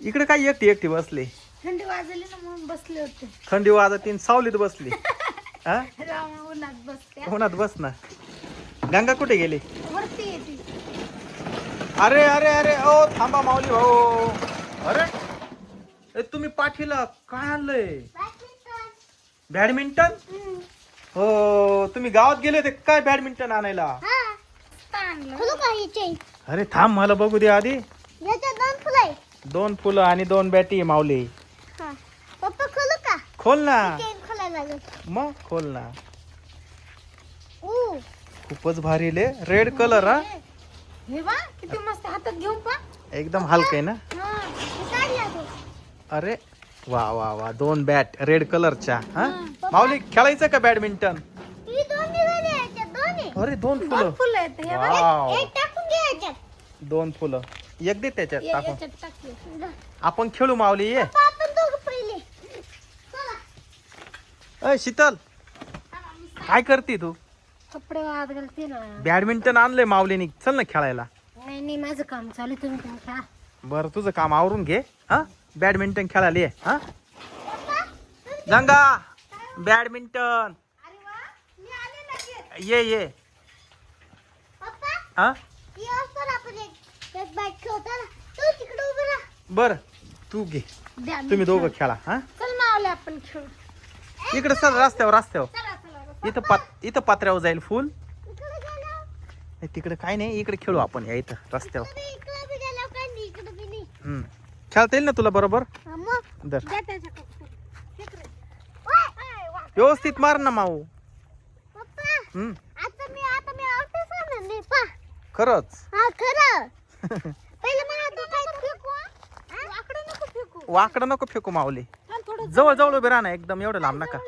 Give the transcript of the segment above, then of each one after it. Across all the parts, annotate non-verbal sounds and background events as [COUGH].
इकडे काय एकटी एकटी बसली? थंडी वाजली ना म्हणून बसले होते. थंडी वाजत तीन सावलीत बसली. [LAUGHS] हा? राम उन्हात बसते उन्हात बस ना. गंगा कुठे गेली? वरती येते अरे अरे अरे ओ थांबा माऊली भाऊ. अरे ए, तुम्ही पाठीला काय आणलंय? बॅडमिंटन? हो तुम्ही गावात गेले होते काय बॅडमिंटन आणायला? आणलं. का ही अरे थांब मला बघू दे आधी याच्यात दोन फुलं आहे दोन फुलं आणि दोन बॅटी माऊली. हा. पप्पा खुलू का? खोल ना. चेन खोलायला लागेल. मग खोल ना. ऊ. खूपच भारी ले. रेड कलर हा. हे बा किती मस्त हातात घेऊन पा. एकदम हलक आहे ना? हा हे काढला तू अरे वा वा वा. दोन बॅट रेड कलरच्या हा? माऊली खेळायचं का बॅडमिंटन ही दोन याच्यात अरे दोन फुलं. फुलं हे वाव एक टाकून घे याच्यात. दोन फुलं. एक दे त्याच्यात या- टाकून. याच्यात टाकले जा. आपण खेळू माऊली ये. पप्पा, आपण दोघं पहिले. चला. अय शीतल काय करते तू? कपडे वाहत घालते ना. बॅडमिंटन आणलंय माऊलीनी. चल ना खेळायला. नाही नाही माझं काम चालू आहे, तुम्ही काय खा बरं तुझं काम आवरून घे. हा? बॅडमिंटन खेळायला ये. हा? गंगा बॅडमिंटन. अरे वा मी आले लगेच. ये ये. हा? ही असतो आपण एक. बर तू घे. तुम्ही दोघं खेळ. हा? चल मावले आपण खेळू. इकडे चल रस्त्यावर रस्त्यावर. इथं पात इथं पात्र्यावर जाईल फुल. तिकडे काय नाही इकडे खेळू आपण या इथं रस्त्यावर. खेळता येईल ना तुला बरोबर? दर. व्यवस्थित मार ना माऊ. खरंच? वाकडं नको फेकू माऊली. जवळ जवळ उभे राहा ना एकदम एवढं लांब नका.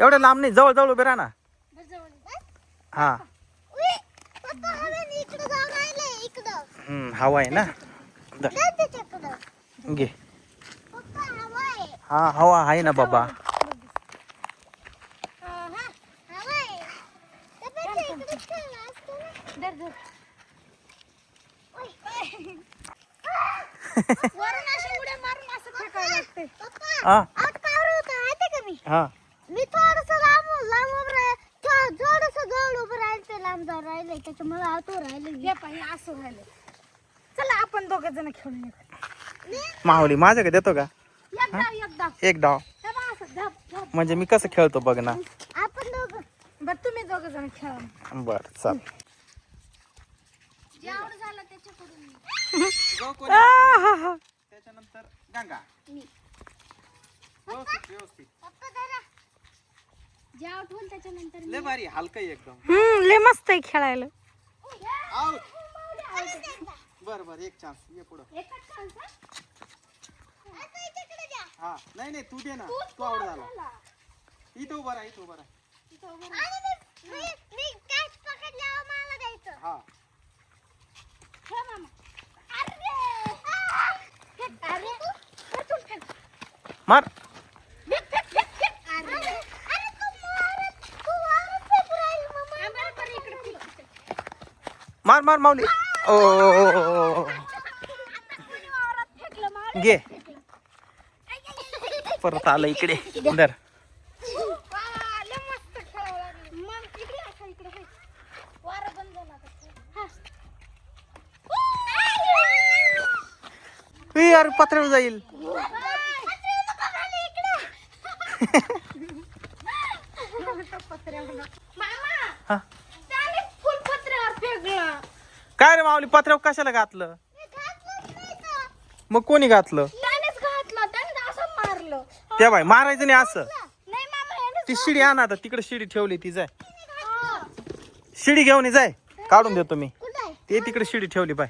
एवढं लांब नाही जवळ जवळ उभे राहा ना. बस जवळ ये. हा. हवा आहे ना. घे. हा हवा आहे ना बाबा हा, हा. हवा आहे त्यापेक्षा इकडे खेळला असतो ना धर, धर. ओय. [LAUGHS] वरून अशी उड्या मारून असं फेकावं लागते. पप्पा हा. आत कावर होतं माहिती का मी? हा. मी थोडस लांब लांब उभं राहिलं थोडस जवळ उभं राहिलं ते लांब जाऊन राहिले. त्याच्यामुळे आत राहिले हे पाहिजे असं राहिलं चला आपण दोघं जण खेळून. माऊली माझ्याकडे देतो का? एक डाव एक डाव. एक डाव. हे बघ असं म्हणजे मी कसं खेळतो बघ ना. आपण दोघं. बरं तुम्ही दोघं जण खेळा. बर चल. झालं त्याच्याकडून त्याच्यानंतर गंगा. व्यवस्थित व्यवस्थित. पप्पा जरा. जे आउट होईल त्याच्यानंतर लय भारी हलकं आहे एकदम. हम्म लय मस्त आहे खेळायला. आउट बर बर एक चान्स ये पुढं. हा? नाही नाही तू दे ना. तू आवड झाला इथं उभा राहा इथं उभा राहा. आणि मी- मी- मी catch पकडल्यावर मला द्यायचं. हा! मार. मार मार माऊली. ओ. घे. परत आलं इकडे. दर लय मस्त खेळायला लागली. मग इकडे असं इकडे होय. वारं बंद झालं आता. हा. ए यार पत्र्यावर जाईल. हा. काय रे माऊली पत्र्यावर कशाला घातलं. मग कोणी घातलं? त्या बाई मारायचं नाही असं. ती शिडी आण आता तिकडे शिडी ठेवली ती जाय. शिडी घेऊन ये जाय. काढून देतो मी? ते तिकडे शिडी ठेवली बाय.